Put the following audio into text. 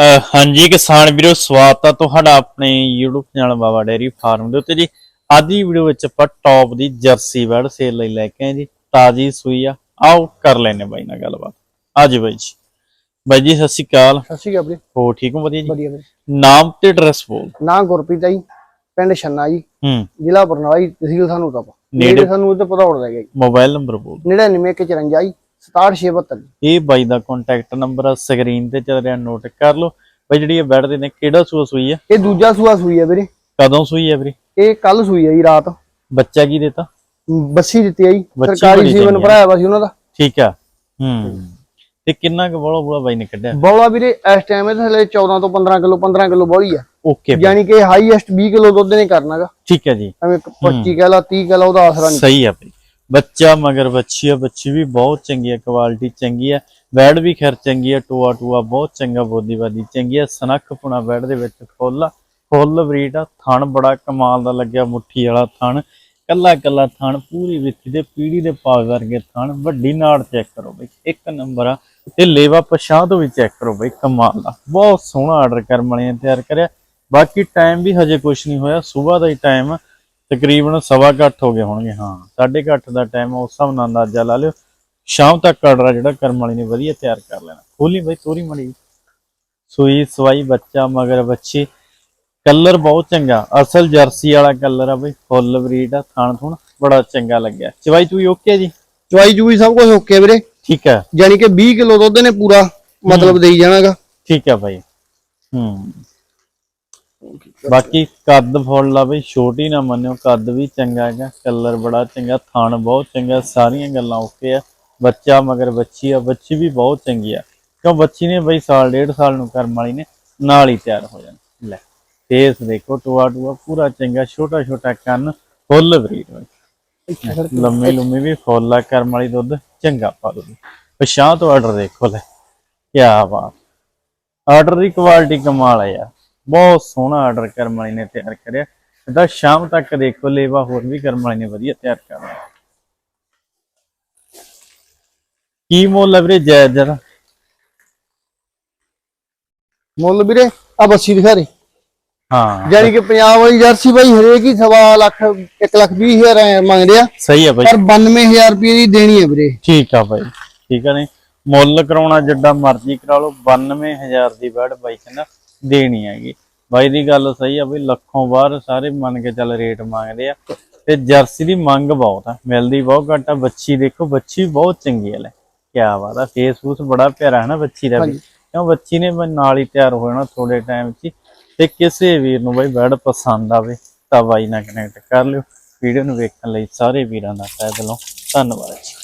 ਹਾਂਜੀ ਕਿਸਾਨ ਵੀਰੋ ਸਵਾਗਤ ਆ ਤੁਹਾਡਾ ਆਪਣੇ YouTube channel Baba dairy farm ਦੇ ਉੱਤੇ ਜੀ। ਅੱਜ ਦੀ ਵੀਡੀਓ ਵਿੱਚ ਆਪਾਂ ਟੌਪ ਦੀ ਜਰਸੀ ਬੈਡ ਸੇਲ ਲਈ ਲੈ ਕੇ ਆਏ ਜੀ। ਤਾਜੀ ਸੂਈ ਆ। ਆਓ ਕਰ ਲੈਨੇ ਬਾਈ ਨਾਲ ਗੱਲਬਾਤ। ਅੱਜ ਬਾਈ ਜੀ। ਬਾਈ ਜੀ ਸਤਿ ਸ਼੍ਰੀ ਅਕਾਲ। ਸਤਿ ਸ਼੍ਰੀ ਅਕਾਲ ਵੀਰੇ। ਹੋ ਠੀਕ ਹੋ? ਵਧੀਆ ਜੀ। ਵਧੀਆ ਨਾਮ ਤੇ ਐਡਰੈਸ ਬੋਲ। ਨਾਂ ਗੁਰਪ੍ਰੀਤ ਆ ਜੀ ਪਿੰਡ ਛੰਨਾ ਜੀ। ਹੂੰ। ਜ਼ਿਲ੍ਹਾ ਬਰਨਾਲਾ ਜੀ ਤਹਿਸੀਲ ਸਾਨੂੰ ਤਾਂ ਨੇੜੇ- ਸਾਨੂੰ ਉੱਤੇ ਪਤਾ ਉੜ ਗਿਆ ਜੀ ਮੋਬਾਈਲ ਨੰਬਰ ਬੋਲ 9954 ਜੀ। 67672 ਇਹ ਬਾਈ ਦਾ ਕੰਟੈਕਟ ਨੰਬਰ ਆ ਸਕਰੀਨ ਤੇ ਚੱਲ ਰਿਹਾ ਨੋਟ ਕਰ ਲਓ। ਬਾਈ ਜਿਹੜੀ ਇਹ ਬੈਡ ਦੇ ਨੇ ਕਿਹੜਾ ਸੂਆ ਸੂਈ ਆ? ਇਹ ਦੂਜਾ ਸੂਆ ਸੂਈ ਹੈ ਵੀਰੇ। ਕਦੋਂ ਸੂਈ ਆ ਵੀਰੇ? ਇਹ ਕੱਲ ਸੂਈ ਹੈ ਜੀ ਰਾਤ। ਬੱਚਾ ਕੀ ਦਿੱਤਾ? ਬੱਸੀ ਦਿੱਤੀ ਆ ਜੀ। ਸਰਕਾਰੀ ਆ। ਭਰਾਇਆ ਵਾ ਸੀ ਉਹਨਾਂ ਦਾ। ਠੀਕ ਆ। ਹੂੰ। ਤੇ ਕਿੰਨਾ ਕੁ ਬੋਲਾ ਬੋਲਾ ਬਾਈ ਨੇ ਕੱਢਿਆ? ਬੌਲਾ ਵੀਰੇ ਇਸ ਟਾਈਮ ਇਹਦੇ ਥੱਲੇ 14 ਤੋਂ 15 ਕਿਲੋ 15 ਕਿਲੋ ਬੌਲੀ ਆ। ਓਕੇ ਯਾਨੀ ਕਿ ਹਾਈਐਸਟ 20 ਕਿਲੋ ਦੁੱਧ ਨੇ ਕਰਨਾਗਾ ਠੀਕ ਹੈ ਜੀ। ਐਵੇਂ 25 ਕਹਿ ਲਾ 30 ਕਹਿ ਲਾ ਉਹਦਾ ਆਸਰਾ ਨਹੀਂ। ਸਹੀ ਆ ਬਈ। ਬੱਚਾ ਮਗਰ ਬੱਚੀ ਆ, ਬੱਚੀ ਵੀ ਬਹੁਤ ਚੰਗੀ ਆ ਕੁਆਲਿਟੀ ਚੰਗੀ ਆ, ਬੈਡ ਵੀ ਖੈਰ ਚੰਗੀ ਆ, ਟੂਆ ਟੂਆ ਬਹੁਤ ਚੰਗਾ ਬੋਦੀਵਾਦੀ ਚੰਗੀ ਆ, ਸਨੱਖ ਪੁਣਾ ਬੈਡ ਦੇ ਵਿੱਚ ਫੁੱਲ ਆ, ਫੁੱਲ ਬਰੀਡ ਆ, ਥਣ ਬੜਾ ਕਮਾਲ ਦਾ ਲੱਗਿਆ, ਮੁੱਠੀ ਵਾਲਾ ਥਣ, ਕੱਲਾ ਕੱਲਾ ਥਣ, ਪੂਰੀ ਵਿੱਥੀ ਦੇ, ਪੀੜੀ ਦੇ ਪਾਵ ਵਰਗੇ ਥਣ, ਵੱਡੀ ਨਾੜ ਚੈੱਕ ਕਰੋ ਬਈ, ਇੱਕ ਨੰਬਰ ਆ, ਤੇ ਲੇਵਾ ਪਛਾਂ ਤੋਂ ਵੀ ਚੈੱਕ ਕਰੋ ਬਈ, ਕਮਾਲ ਦਾ ਬਹੁਤ ਸੋਹਣਾ ਆਰਡਰ ਕਰਮ ਵਾਲਿਆਂ ਨੇ ਤਿਆਰ ਕਰਿਆ, ਬਾਕੀ ਟਾਈਮ ਵੀ ਹਜੇ ਕੁਝ ਨਹੀਂ ਹੋਇਆ, ਸਵੇਰ ਦਾ ਹੀ ਟਾਈਮ ਤਕਰੀਬਨ ਸਵਾ ਅੱਠ ਹੋ ਗਏ ਹੋਣਗੇ ਹਾਂ। ਸਾਢੇ ਅੱਠ ਦਾ ਟਾਈਮ ਉਸ ਹਿਸਾਬ ਨਾਲ ਅੰਦਾਜ਼ਾ ਲਾ ਲਿਓ। ਸ਼ਾਮ ਤੱਕ ਆਰਡਰ ਜਿਹੜਾ ਕਰਮ ਵਾਲੀ ਨੇ ਵਧੀਆ ਤਿਆਰ ਕਰ ਲੈਣਾ। ਖੋਲੀ ਬਈ ਤੋਰੀ ਮੜੀ। ਸੂਈ ਸਵਾਈ ਬੱਚਾ ਮਗਰ ਬੱਚੀ। ਕਲਰ ਬਹੁਤ ਚੰਗਾ। ਅਸਲ ਜਰਸੀ ਵਾਲਾ ਕਲਰ ਆ ਬਈ। ਫੁੱਲ ਬਰੀਡ ਆ ਥਾਣ ਥੁਣ। ਬੜਾ ਚੰਗਾ ਲੱਗਿਆ। ਚਵਾਈ ਚੂਈ ਓਕੇ ਜੀ? ਚਵਾਈ ਚੂਈ ਸਭ ਕੁਝ ਓਕੇ ਵੀਰੇ। ਠੀਕ ਹੈ ਯਾਨੀ ਕਿ 20 ਕਿਲੋ ਦੁੱਧ ਨੇ ਪੂਰਾ। ਮਤਲਬ ਦੇਈ ਜਾਣਾਗਾ। ਠੀਕ ਹੈ ਭਾਈ ਹੂੰ। ਬਾਕੀ ਕੱਦ ਫੁੱਲ ਆ ਬਈ, ਛੋਟੀ ਨਾ ਮੰਨਿਓ, ਕੱਦ ਵੀ ਚੰਗਾ ਹੈਗਾ, ਕਲਰ ਬੜਾ ਚੰਗਾ ਥਣ ਬਹੁਤ ਚੰਗਾ, ਸਾਰੀਆਂ ਗੱਲਾਂ ਓਕੇ ਆ। ਬੱਚਾ ਮਗਰ ਬੱਚੀ ਆ, ਬੱਚੀ ਵੀ ਬਹੁਤ ਚੰਗੀ ਆ। ਕਿਉਂ ਬੱਚੀ ਨੇ ਬਈ ਸਾਲ, ਡੇਢ ਸਾਲ ਨੂੰ ਕਰਮ ਵਾਲੀ ਨੇ, ਨਾਲ ਹੀ ਤਿਆਰ ਹੋ ਜਾਣਾ। ਲੈ ਫੇਸ ਦੇਖੋ, ਟੂਆ ਟੂਆ ਪੂਰਾ ਚੰਗਾ, ਛੋਟਾ ਛੋਟਾ ਕੰਨ, ਫੁੱਲ ਬਰੀਡ ਵਿੱਚ ਲੰਮੀ ਲੰਮੀ ਵੀ ਫੁੱਲ ਆ, ਕਰਮ ਵਾਲੀ ਦੁੱਧ, ਚੰਗਾ ਪਾ ਦੋ। ਪਛਾਂ ਤੋਂ ਆਰਡਰ ਦੇਖੋ ਲੈ ਕੀ ਬਾਤ। ਆਰਡਰ ਦੀ ਕੁਆਲਿਟੀ ਕਮਾਲ ਆ ਯਾਰ। ਬਹੁਤ ਸੋਹਣਾ ਆਰਡਰ ਕਰਮ ਵਾਲੀ ਨੇ ਤਿਆਰ ਕਰਿਆ। ਇਹਦਾ ਸ਼ਾਮ ਤੱਕ ਦੇਖੋ ਲੇਵਾ ਹੋਰ ਵੀ ਕਰਮ ਵਾਲੀ ਨੇ ਵਧੀਆ ਤਿਆਰ ਕਰਨਾ ਕੀ ਮੁੱਲ ਹੈ ਵੀਰੇ ਜਾਇਜ਼ ਜਰਾ ਮੁੱਲ ਵੀਰੇ ਆ ਬੱਸੀ ਦਿਖਾ ਦੇ। ਹਾਂ। ਯਾਨੀ ਕਿ ਪੰਜਾਬ ਵਾਲੀ ਜਰਸੀ ਬਾਈ ਹਰੇਕ ਹੀ ਸਵਾ ਲੱਖ 1 ਲੱਖ 20 ਹਜ਼ਾਰ ਮੰਗਦੇ ਆ। ਸਹੀ ਹੈ ਬਾਈ। ਪਰ 92000 ਰੁਪਏ ਦੀ ਦੇਣੀ ਹੈ ਵੀਰੇ। ਠੀਕ ਆ ਬਾਈ। ਠੀਕ ਆ ਨੇ ਮੁੱਲ ਕਰਾਉਣਾ ਜਿੱਡਾ ਮਰਜ਼ੀ ਕਰਾ ਲਓ 92000 ਦੀ ਬੈਡ ਬਾਈ ਕਹਿੰਦਾ। ਦੇਣੀ ਹੈਗੀ। ਬਾਈ ਦੀ ਗੱਲ ਸਹੀ ਆ ਬਈ ਲੱਖੋਂ ਬਾਹਰ ਸਾਰੇ ਮੰਨ ਕੇ ਚੱਲ ਰੇਟ ਮੰਗਦੇ ਆ। ਤੇ ਜਰਸੀ ਦੀ ਮੰਗ ਬਹੁਤ ਆ ਮਿਲਦੀ ਬਹੁਤ ਘੱਟ ਆ ਬੱਚੀ ਦੇਖੋ ਬੱਚੀ ਵੀ ਬਹੁਤ ਚੰਗੀ ਆ ਲੈ। ਕੀ ਬਾਤ ਆ ਫੇਸਬੁੱਕ ਬੜਾ ਪਿਆਰਾ ਹੈ ਨਾ ਬੱਚੀ ਦਾ ਵੀ। ਕਿਉਂ ਬੱਚੀ ਨੇ ਨਾਲ ਹੀ ਤਿਆਰ ਹੋ ਜਾਣਾ ਥੋੜੇ ਟਾਈਮ 'ਚ। ਤੇ ਕਿਸੇ ਵੀਰ ਨੂੰ ਬਈ ਬੈਡ ਪਸੰਦ ਆਵੇ ਤਾਂ ਬਾਈ ਨਾਲ ਕਨੈਕਟ ਕਰ ਲਿਓ। ਵੀਡੀਓ ਨੂੰ ਵੇਖਣ ਲਈ ਸਾਰੇ ਵੀਰਾਂ ਦਾ ਤਹਿ ਦਿਲੋਂ ਧੰਨਵਾਦ ਜੀ।